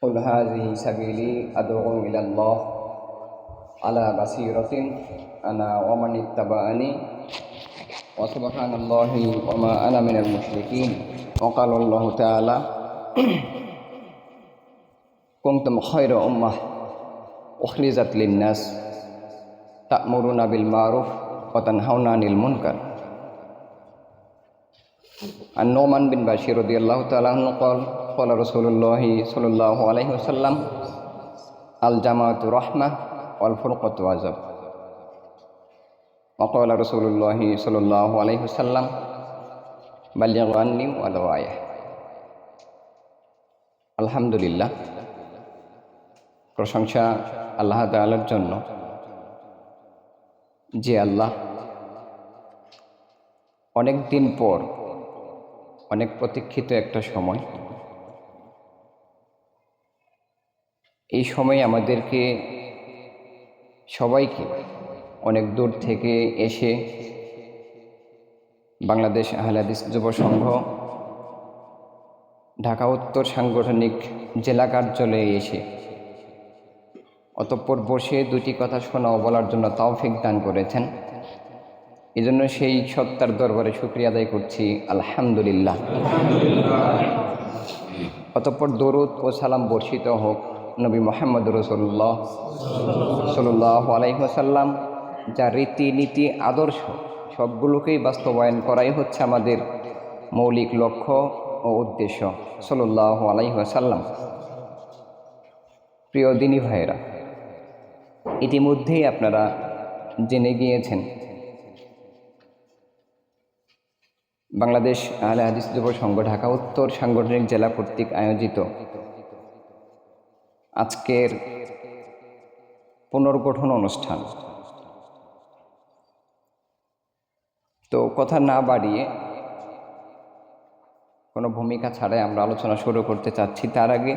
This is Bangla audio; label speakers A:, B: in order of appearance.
A: قل هذه سبيلي أدعو إلى الله على بصيرة أنا ومن اتبعني وسبحان الله وما أنا من المشركين. وقال الله تعالى كنتم خير أمة أخرجت للناس تأمرون بالمعروف وتنهون عن المنكر. عن بن بشير رضي الله تعالى عنه قال কলা রসুল্লাহি সাল্লাহ আলহিহসাল্লাম আল জামাত রহমা অল ফুরকত আজব অকলা রসুল্লাহি সাল্লাহ আলহিহসাল্লাম বাল্যাগান্নি আলওয়ায় আলহামদুলিল্লাহ, প্রশংসা আল্লাহ তালার জন্য যে আল্লাহ অনেক দিন পর অনেক প্রতীক্ষিত একটা সময় এই সময় আমাদেরকে সবাইকে অনেক দূর থেকে এসে বাংলাদেশ আহলাদিস যুব সংঘ, ঢাকা উত্তর সাংগঠনিক জেলা কার্যালয়ে এসে অতঃপর বসে দুটি কথা শোনা বলার জন্য তাওফিক দান করেছেন। এই জন্য সেই সত্তার দরবারে শুক্রিয়া আদায় করছি, আলহামদুলিল্লাহ। অতঃপর দরুদ ও সালাম বর্ষিত হোক। নবী মোহাম্মদ রসুল্লাহ সাল্লাহ আলাইসাল্লাম যা রীতিনীতি, আদর্শ, সবগুলোকেই বাস্তবায়ন করাই হচ্ছে আমাদের মৌলিক লক্ষ্য ও উদ্দেশ্য। সাল্লাহ আলাইসাল্লাম প্রিয় দিনী ভাইয়েরা, ইতিমধ্যেই আপনারা জেনে গিয়েছেন, বাংলাদেশ আহলে হাদিস যুব সংঘ, ঢাকা উত্তর সাংগঠনিক জেলা কর্তৃক আয়োজিত আজকের পুনর্গঠন অনুষ্ঠান। তো কথা না বাড়িয়ে কোনো ভূমিকা ছাড়াই আমরা আলোচনা শুরু করতে চাচ্ছি। তার আগে